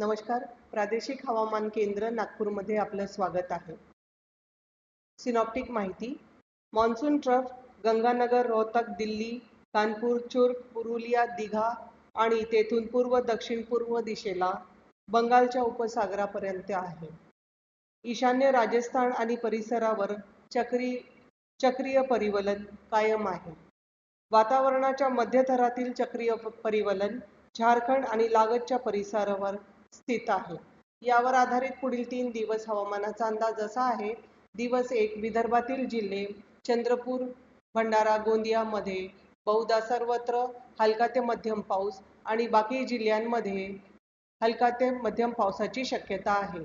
नमस्कार. प्रादेशिक हवामान केंद्र नागपूरमध्ये आपलं स्वागत आहे. सिनॉप्टिक माहिती. मान्सून ट्रफ गंगानगर रोहतक दिल्ली कानपूर चुर्क पुरुलिया दिघा आणि तेथून पूर्व दक्षिण पूर्व दिशेला बंगालच्या उपसागरापर्यंत आहे. ईशान्य राजस्थान आणि परिसरावर चक्री चक्रीय परिवलन कायम आहे. वातावरणाच्या मध्यथरातील चक्रीय परिवलन झारखंड आणि लागतच्या परिसरावर स्थित आहे. यावर आधारित पुढील तीन दिवस हवामानाचा अंदाज असा आहे दिवस एक विदर्भातील जिल्हे चंद्रपूर भंडारा गोंदियामध्ये. बहुधा सर्वत्र हलका ते मध्यम पाऊस आणि बाकी जिल्ह्यांमध्ये हलका ते मध्यम पावसाची शक्यता आहे.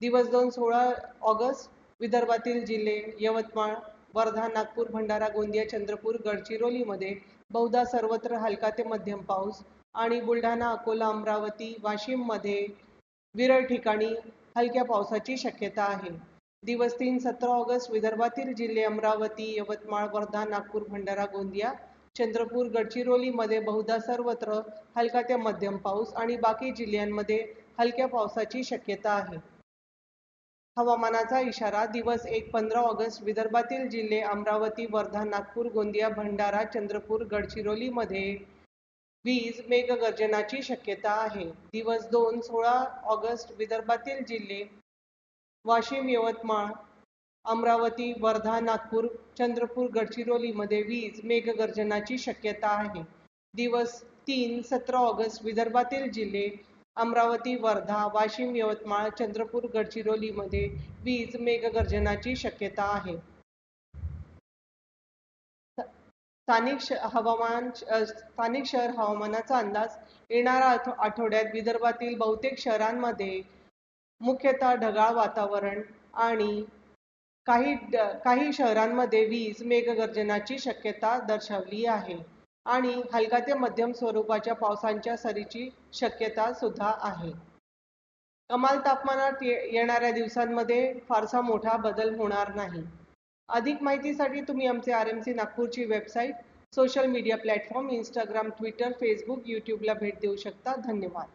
दिवस दोन सोळा ऑगस्ट विदर्भातील जिल्हे यवतमाळ वर्धा नागपूर भंडारा गोंदिया चंद्रपूर गडचिरोलीमध्ये बहुधा सर्वत्र हलका ते मध्यम पाऊस आणि बुलढाणा अकोला अमरावती वाशिममध्ये विरळ ठिकाणी हलक्या पावसाची शक्यता आहे. दिवस तीन सतरा ऑगस्ट विदर्भातील जिल्हे अमरावती यवतमाळ वर्धा नागपूर भंडारा गोंदिया चंद्रपूर गडचिरोलीमध्ये बहुधा सर्वत्र हलका ते मध्यम पाऊस आणि बाकी जिल्ह्यांमध्ये हलक्या पावसाची शक्यता आहे. हवामानाचा इशारा दिवस एक पंधरा ऑगस्ट विदर्भातील जिल्हे अमरावती वर्धा नागपूर गोंदिया भंडारा चंद्रपूर गडचिरोलीमध्ये वीज मेघगर्जनाची शक्यता आहे. दिवस दोन सोळा ऑगस्ट विदर्भातील जिल्हे वाशिम यवतमाळ अमरावती वर्धा नागपूर चंद्रपूर गडचिरोलीमध्ये वीज मेघगर्जनाची शक्यता आहे. दिवस तीन सतरा ऑगस्ट विदर्भातील जिल्हे अमरावती वर्धा वाशिम यवतमाळ चंद्रपूर गडचिरोलीमध्ये वीज मेघगर्जनाची शक्यता आहे. स्थानिक श हवामान स्थानिक शहर हवामानाचा अंदाज येणाऱ्या आठवड्यात विदर्भातील बहुतेक शहरांमध्ये मुख्यतः ढगाळ वातावरण आणि काही काही शहरांमध्ये वीज मेघगर्जनाची शक्यता दर्शवली आहे आणि हलका ते मध्यम स्वरूपाच्या पावसांच्या सरीची शक्यता सुद्धा आहे. कमाल तापमानात येणाऱ्या दिवसांमध्ये फारसा मोठा बदल होणार नाही. अधिक माहितीसाठी तुम्ही आमचे आर एम सी नागपूरची website social media platform Instagram Twitter Facebook यूट्यूबला भेट देऊ शकता. धन्यवाद.